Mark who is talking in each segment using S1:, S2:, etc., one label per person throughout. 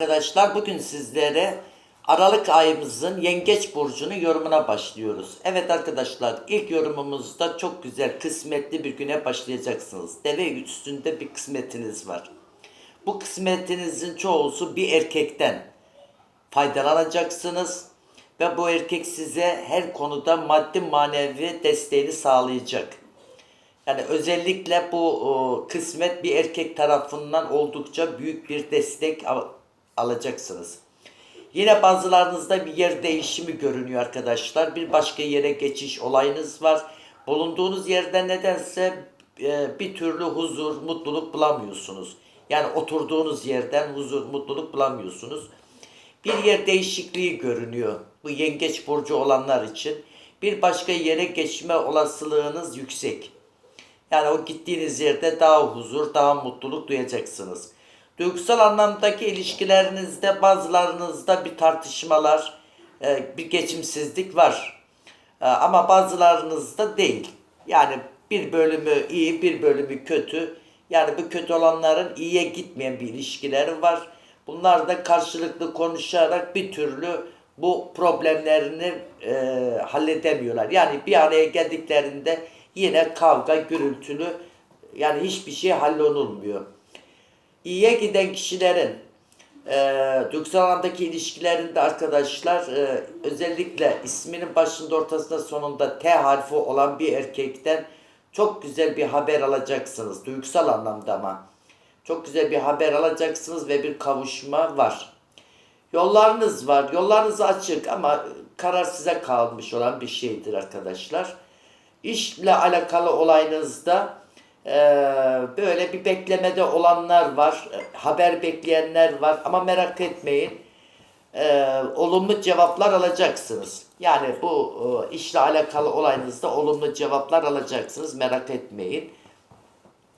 S1: Arkadaşlar bugün sizlere Aralık ayımızın Yengeç burcunun yorumuna başlıyoruz. Evet arkadaşlar ilk yorumumuzda çok güzel kısmetli bir güne başlayacaksınız. Deve üstünde bir kısmetiniz var. Bu kısmetinizin çoğusu bir erkekten faydalanacaksınız ve bu erkek size her konuda maddi manevi desteğini sağlayacak. Yani özellikle bu kısmet bir erkek tarafından oldukça büyük bir destek alacaksınız. Yine bazılarınızda bir yer değişimi görünüyor arkadaşlar. Bir başka yere geçiş olayınız var. Bulunduğunuz yerde nedense e, bir türlü huzur, mutluluk bulamıyorsunuz. Yani oturduğunuz yerden huzur, mutluluk bulamıyorsunuz. Bir yer değişikliği görünüyor. Bu yengeç burcu olanlar için. Bir başka yere geçme olasılığınız yüksek. Yani o gittiğiniz yerde daha huzur, daha mutluluk duyacaksınız. Duygusal anlamdaki ilişkilerinizde bazılarınızda bir tartışmalar, e, bir geçimsizlik var. E, Ama bazılarınızda değil. Yani bir bölümü iyi, bir bölümü kötü. Yani bu kötü olanların iyiye gitmeyen bir ilişkileri var. Bunlar da karşılıklı konuşarak bir türlü bu problemlerini e, halledemiyorlar. Yani bir araya geldiklerinde yine kavga, gürültülü yani hiçbir şey hallolunmuyor. İyiye giden kişilerin e, duygusal alandaki ilişkilerinde arkadaşlar e, özellikle isminin başında ortasında sonunda T harfi olan bir erkekten çok güzel bir haber alacaksınız. Duygusal anlamda ama. Çok güzel bir haber alacaksınız ve bir kavuşma var. Yollarınız var. Yollarınız açık ama karar size kalmış olan bir şeydir arkadaşlar. İşle alakalı olayınızda böyle bir beklemede olanlar var. e, Haber bekleyenler var ama merak etmeyin. Eee, olumlu cevaplar alacaksınız. Yani bu e, işle alakalı olayınızda olumlu cevaplar alacaksınız. Merak etmeyin.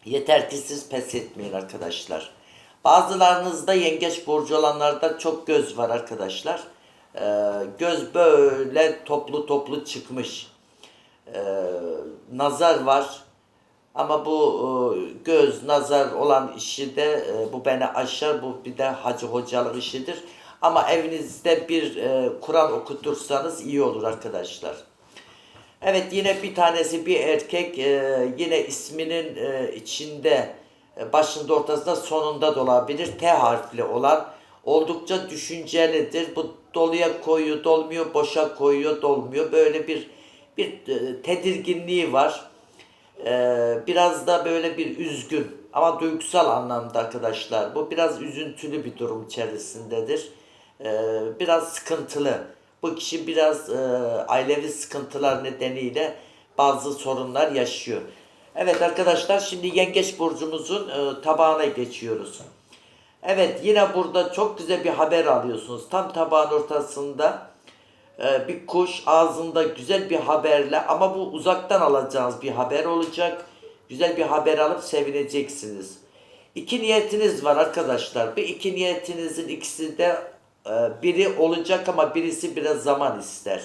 S1: Yeter ki siz pes etmeyin arkadaşlar. Bazılarınızda yengeç burcu olanlarda çok göz var arkadaşlar. Ee, göz böyle toplu toplu çıkmış. Ee, nazar var. Ama bu e, göz, nazar olan işi de e, bu beni aşar. Bu bir de hacı hocalık işidir. Ama evinizde bir e, Kur'an okutursanız iyi olur arkadaşlar. Evet yine bir tanesi bir erkek yine isminin içinde başında ortasında sonunda da olabilir T harfli olan oldukça düşüncelidir. Bu doluya koyuyor dolmuyor boşa koyuyor dolmuyor böyle bir bir tedirginliği var. E, biraz da böyle bir üzgün ama duygusal anlamda arkadaşlar bu biraz üzüntülü bir durum içerisindedir. E, biraz sıkıntılı. Bu kişi biraz e, ailevi sıkıntılar nedeniyle bazı sorunlar yaşıyor. Evet arkadaşlar şimdi Yengeç burcumuzun e, tabağına geçiyoruz. Evet yine burada çok güzel bir haber alıyorsunuz. Tam tabağın ortasında e, bir kuş ağzında güzel bir haberle ama bu uzaktan alacağınız bir haber olacak. Güzel bir haber alıp sevineceksiniz. İki niyetiniz var arkadaşlar. Bu iki niyetinizin ikisi de e, biri olacak ama birisi biraz zaman ister.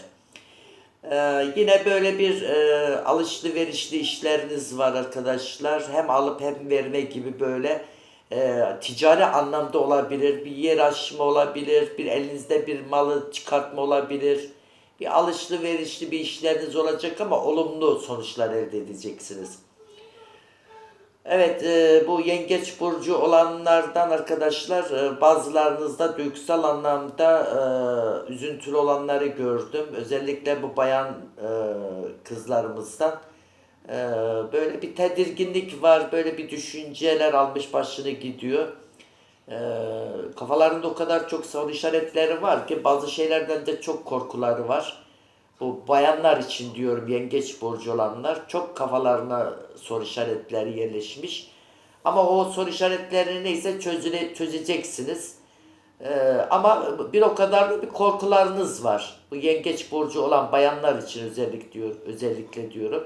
S1: Ee, yine böyle bir e, alışlı verişli işleriniz var arkadaşlar. Hem alıp hem verme gibi böyle e, ticari anlamda olabilir. Bir yer açma olabilir. Bir elinizde bir malı çıkartma olabilir. Bir alışlı verişli bir işleriniz olacak ama olumlu sonuçlar elde edeceksiniz. Evet e, bu yengeç burcu olanlardan arkadaşlar e, bazılarınızda duygusal anlamda e, üzüntülü olanları gördüm. Özellikle bu bayan e, kızlarımızdan e, böyle bir tedirginlik var, böyle bir düşünceler almış başını gidiyor. E, kafalarında o kadar çok soru işaretleri var ki bazı şeylerden de çok korkuları var. Bu bayanlar için diyorum yengeç burcu olanlar çok kafalarına soru işaretleri yerleşmiş. Ama o soru işaretlerini neyse çözüle, çözeceksiniz. Ee, ama bir o kadar da bir korkularınız var. Bu yengeç burcu olan bayanlar için özellik diyor, özellikle diyorum.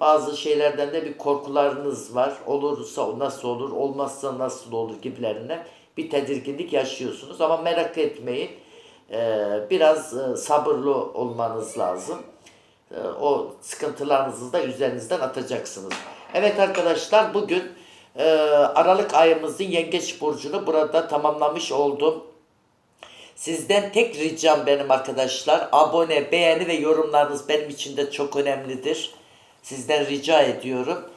S1: Bazı şeylerden de bir korkularınız var. Olursa nasıl olur, olmazsa nasıl olur gibilerine bir tedirginlik yaşıyorsunuz. Ama merak etmeyin. Ee, biraz e, sabırlı olmanız lazım. Ee, o sıkıntılarınızı da üzerinizden atacaksınız. Evet arkadaşlar bugün e, Aralık ayımızın Yengeç Burcu'nu burada tamamlamış oldum. Sizden tek ricam benim arkadaşlar. Abone, beğeni ve yorumlarınız benim için de çok önemlidir. Sizden rica ediyorum.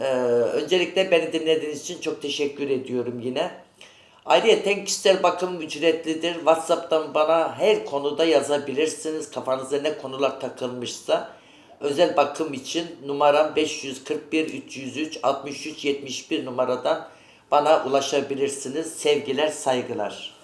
S1: Ee, öncelikle beni dinlediğiniz için çok teşekkür ediyorum yine. Ayrıca kişisel bakım ücretlidir. WhatsApp'tan bana her konuda yazabilirsiniz. Kafanıza ne konular takılmışsa. Özel bakım için numaram 541 303 63 71 numaradan bana ulaşabilirsiniz. Sevgiler, saygılar.